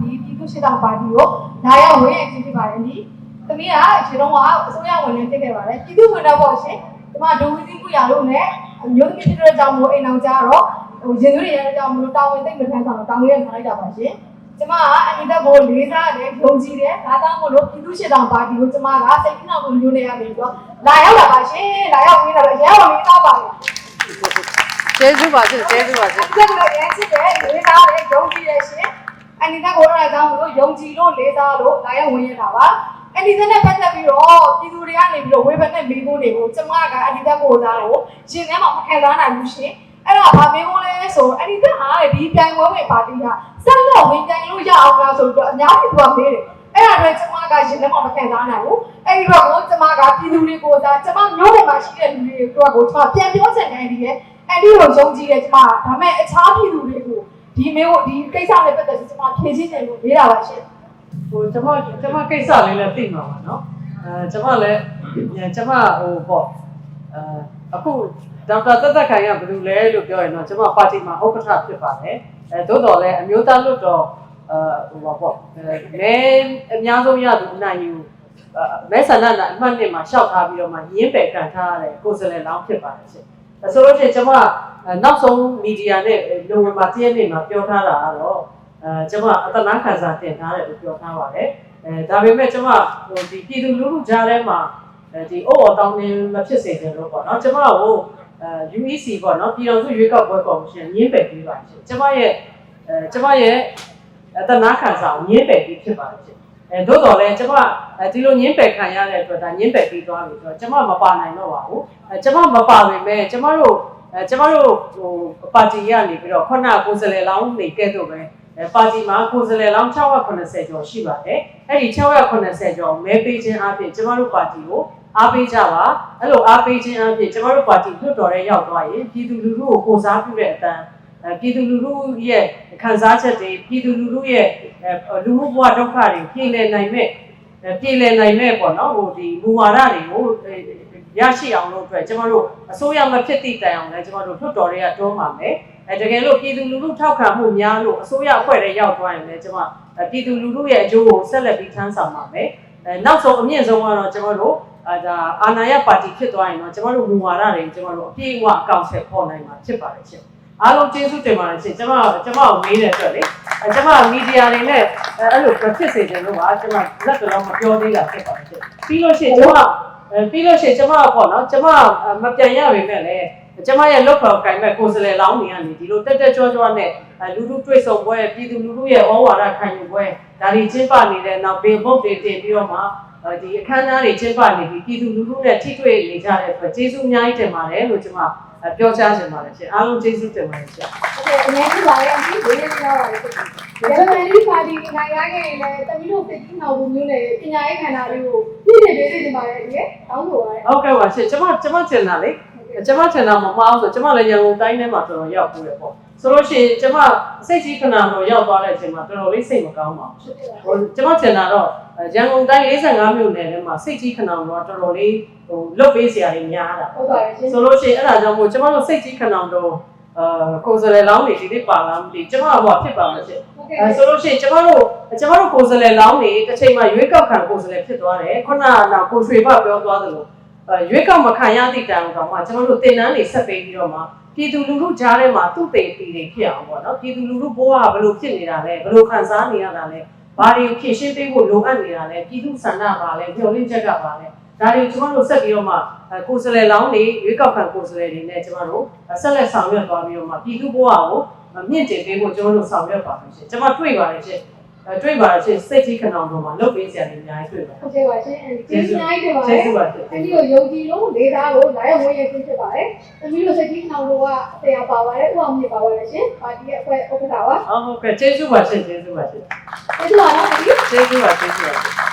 ဒီပြည်သူ့ရှစ်တောင်ပါတီကိုလာရောက်ဝင်ရခြင်းဖြစ်ပါတယ်ဒီသမီးကခြေတော့ကအစိုးရဝင်နေဖြစ်ခဲ့ပါတယ်ပြည်သူ့ဝင်တော့ပေါ့ရှင်ဒီမှာဒုဝီစီကုရလို့နဲ့မျိုးသမီးဖြစ်တဲ့ကြောင့်မို့အိမ်အောင်ကြတော့ဟိုရင်သွေးတွေရတဲ့ကြောင့်မို့တာဝန်သိမ့်မထမ်းဆောင်တော့တာဝန်ရထားလိုက်တာပါရှင်ကျမကအနိတက်ကိုလေးစားတယ်ယုံကြည်တယ်ဒါကြောင့်မို့လို့ပြည်သူ့ရှစ်တောင်ပါတီကိုကျမကစိတ်နှောက်မှုမျိုးနေရပြီတော့လာရောက်လာပါရှင်လာရောက်ပြီးတော့ရအောင်လေးသားပါလေကျေးဇူးပါရှင်ကျေးဇူးပါရှင်ဒီလိုရဲချစ်တယ်လေးစားတယ်ယုံကြည်တယ်ရှင် အနိတက်ကိုအဲ့ဒါကြောင့်မို့လို့ယုံကြည်လို့လေးစားလို့လာရောက်ဝင်ရတာပါအနိတက်နဲ့ပတ်သက်ပြီးတော့ပြည်သူတွေကနေပြီးတော့ဝေဖန်တဲ့မိကုန်းတွေကိုကျမကအနိတက်ကိုသားကိုရှင်ထဲမှာမခံစားနိုင်ဘူးရှင်အဲ့တော့ဗာမေကုန်းလဲဆိုအနိတက်ဟာဒီပြိုင်ပွဲဝင်ပါတီကဆက်လက်ဝင်ပြိုင်လို့ရအောင်လားဆိုတော့အများကြီးသူကမေးတယ်အဲ့ဒါအတွက်ကျမကရှင်ထဲမှာမခံစားနိုင်ဘူးအဲ့ဒီတော့ကိုကျမကပြည်သူတွေကိုသားကျမမျိုးတွေမှာရှိတဲ့လူတွေကိုကိုကျမပြန်ပြောချင်တယ်ဒီရဲ့အဲ့ဒီကိုယုံကြည်တယ်ကျမဒါပေမဲ့အခြားပြည်သူတွေကို ဒီမေကိုဒီကိစ္စနဲ့ပတ်သက်ပြီးကျွန်မဖြေရှင်းတယ်လို့မေးတာပါရှင်ဟိုကျွန်မကျွန်မကိစ္စလေးလည်းသိမှာပါနော်အဲကျွန်မလည်းကျွန်မဟိုပေါ့အဲအခုဒေါက်တာသက်သက်ခိုင်ကဘယ်လိုလဲလို့ပြောရင်တော့ကျွန်မပါတီမှာဥက္ကဋ္ဌဖြစ်ပါတယ်အဲသို့တော်လည်းအမျိုးသားလွတ်တော်အဲဟိုပါပေါ့အဲအများဆုံးရသူအနိုင်ယူမဲဆန္ဒနာအမှတ်နှစ်မှာရှောက်ထားပြီးတော့မှရင်းပယ်ကန်ထားရတယ်ကိုယ်စလဲလောင်းဖြစ်ပါတယ်ရှင် ဆိုလို့ရှိရင်ကျွန်မနောက်ဆုံးမီဒီယာနဲ့လုံဝင်မှာတည့်ရနေမှာပြောထားတာကတော့အဲကျွန်မအတနာခံစာတင်ထားတယ်လို့ပြောထားပါတယ်အဲဒါပေမဲ့ကျွန်မဟိုဒီပြည်သူလူထုကြားထဲမှာအဲဒီအိုးအော်တောင်းနေမဖြစ်စေချင်လို့ပေါ့နော်ကျွန်မကိုအဲ UEC ပေါ့နော်ပြည်တော်စုရွေးကောက်ပွဲကော်မရှင်ရင်းပယ်ပေးပါရှင်ကျွန်မရဲ့အဲကျွန်မရဲ့အတနာခံစာကိုရင်းပယ်ပေးဖြစ်ပါတယ်ရှင် အဲသို့တော်လည်းကျွန်မဒီလိုညင်းပယ်ခံရတဲ့အတွက်ဒါညင်းပယ်ပြီးသွားပြီဆိုတော့ကျွန်မမပါနိုင်တော့ပါဘူးအဲကျွန်မမပါပေမဲ့ကျွန်မတို့အဲကျွန်မတို့ဟိုပါတီရနေပြီးတော့ခုနကကိုယ်စားလှယ်လောင်းနေကဲ့သို့ပဲအဲပါတီမှာကိုယ်စားလှယ်လောင်း680ကျော်ရှိပါတယ်အဲ့ဒီ680ကျော်မဲပေးခြင်းအပြင်ကျွန်မတို့ပါတီကိုအားပေးကြပါအဲ့လိုအားပေးခြင်းအပြင်ကျွန်တော်တို့ပါတီလွတ်တော်ရဲရောက်သွားရင်ပြည်သူလူထုကိုကိုစားပြုတဲ့အတန်းအဲ ပြည်သူလူထုရဲ့ခံစားချက်တွေပြည်သူလူထုရဲ့အဲလူမှုဘဝဒုက္ခတွေပြည်လည်နိုင်မဲ့အဲပြည်လည်နိုင်မဲ့ပေါ့နော်ဟိုဒီမူဝါဒတွေကိုရရှိအောင်လို့အတွက်ကျွန်တော်တို့အစိုးရမဖြစ်သည့်တိုင်အောင်လည်းကျွန်တော်တို့လွတ်တော်တွေကတွန်းပါမယ်အဲတကယ်လို့ပြည်သူလူထုထောက်ခံမှုများလို့အစိုးရအဖွဲ့တွေရောက်သွားရင်လည်းကျွန်တော်ပြည်သူလူထုရဲ့အကျိုးကိုဆက်လက်ပြီးထမ်းဆောင်ပါမယ်အဲနောက်ဆုံးအမြင့်ဆုံးကတော့ကျွန်တော်တို့အဲဒါအာဏာရပါတီဖြစ်သွားရင်တော့ကျွန်တော်တို့မူဝါဒတွေကျွန်တော်တို့အပြည့်အဝအကောင့်ဆက်ပေါ်နိုင်မှာဖြစ်ပါတယ်ရှင် အားလုံးကျေးဇူးတင်ပါတယ်ရှင်ကျွန်မကျွန်မကိုမေးတဲ့အတွက်လေအဲကျွန်မမီဒီယာတွေနဲ့အဲ့လိုဖြစ်စေတယ်လို့ပါကျွန်မလက်တော်မပြောသေးတာဖြစ်ပါတယ်ရှင်ပြီးလို့ရှိရင်ကျွန်မအဲပြီးလို့ရှိရင်ကျွန်မပေါ့နော်ကျွန်မမပြန်ရပေမဲ့လည်းကျမရဲ့လောက်ပေါ်ကင်မဲ့ကိုယ်စလဲလောင်းနေကနေဒီလိုတက်တက်ကြွကြွနဲ့လူလူတွေ့ဆုံပွဲပြည်သူလူထုရဲ့ဩဝါဒခံယူပွဲဒါတွေကျင်းပနေတဲ့နောက်ဘေဘုတ်တွေတင်ပြီးတော့မှ ဒီအခမ်းအနားတွေကျင်းပနေပြီးပြည်သူလူထုနဲ့ထိတွေ့နေကြတဲ့အတွက်ကျေးဇူးအများကြီးတင်ပါတယ်လို့ကျွန်မပြောကြားချင်ပါတယ်ရှင်အားလုံးကျေးဇူးတင်ပါတယ်ရှင်ဟုတ်ကဲ့အများကြီးပါရဲ့ဒီဝေးလေးပြောပါရစေဒီကနေ့ပါတီနိုင်ရခဲ့ရင်လည်းတမီးတို့ပြည်ကြီးနောက်ဘူးမျိုးနဲ့ပညာရေးခန္ဓာလေးကိုပြည့်ပြည့်လေးလေးတင်ပါတယ်ဒီတောင်းဆိုပါတယ်ဟုတ်ကဲ့ပါရှင်ကျွန်မကျွန်မကျင်တာလေကျွန်မကျင်တာမမအောင်ဆိုကျွန်မလည်းရန်ကုန်တိုင်းထဲမှာတော်တော်ရောက်ဘူးလေပေါ့ ဆိုလို့ရှိရင်ကျမစိတ်ကြီးခဏတော့ရောက်သွားတဲ့အချိန်မှာတော်တော်လေးစိတ်မကောင်းပါဘူး။ကျမထင်တာတော့ရန်ကုန်တိုင်း55မြို့နယ်ထဲမှာစိတ်ကြီးခဏတော့တော်တော်လေးဟိုလွတ်ပေးစရာတွေများတာပေါ့။ဆိုလို့ရှိရင်အဲ့ဒါကြောင့်မို့ကျမတို့စိတ်ကြီးခဏတော့အာကိုယ်စလဲလောင်းနေဒီနေ့ပါလားမသိကျမကဘာဖြစ်ပါမလဲဖြစ်အဲဆိုလို့ရှိရင်ကျမတို့ကျမတို့ကိုယ်စလဲလောင်းနေတစ်ချိန်မှာရွေးကောက်ခံကိုယ်စလဲဖြစ်သွားတယ်ခုနကကိုယ်ရွှေဘပြောသွားသလို ရွေးကောက်မခံရသည့်တိုင်အောင်မှကျမတို့တင်နန်းတွေဆက်ပေးပြီးတော့မှပြည်သူလူထုကြားထဲမှာသူ့ပေပီတွေဖြစ်အောင်ပေါ့နော်ပြည်သူလူထုဘဝကဘယ်လိုဖြစ်နေတာလဲဘယ်လိုခံစားနေရတာလဲဘာတွေကိုဖြည့်ရှင်းပေးဖို့လိုအပ်နေတာလဲပြည်သူဆန္ဒပါလဲမျှော်လင့်ချက်ကပါလဲဒါတွေကျမတို့ဆက်ပြီးတော့မှကိုယ်စလဲလောင်းနေရွေးကောက်ခံကိုယ်စလဲတွေနဲ့ကျမတို့ဆက်လက်ဆောင်ရွက်သွားပြီးတော့မှပြည်သူဘဝကိုမြင့်တင်ပေးဖို့ကျမတို့ဆောင်ရွက်ပါမယ်ရှင်ကျမတွေ့ပါတယ်ရှင် တွေ့ပါတော့ချင်းစိတ်ကြီးခဏအောင်တော့မှလုပ်ပေးစရာလည်းအများကြီးတွေ့ပါဟုတ်ကဲ့ပါရှင်အန်ဒီကျေးဇူးအများကြီးတင်ပါတယ်ကျေးဇူးပါရှင်အန်ဒီကိုယုံကြည်လို့ဒေတာကိုလာရောက်ဝင်ရခြင်းဖြစ်ပါတယ်သမီးတို့စိတ်ကြီးခဏအောင်တော့ဆရာပါပါတယ်ဦးအောင်မြေပါပါတယ်ရှင်ပါတီရဲ့အဖွဲ့ဥက္ကဋ္ဌပါဟုတ်ကဲ့ကျေးဇူးပါရှင်ကျေးဇူးပါရှင်ကျေးဇူးပါနော်ကျေးဇူးပါကျေးဇူးပါ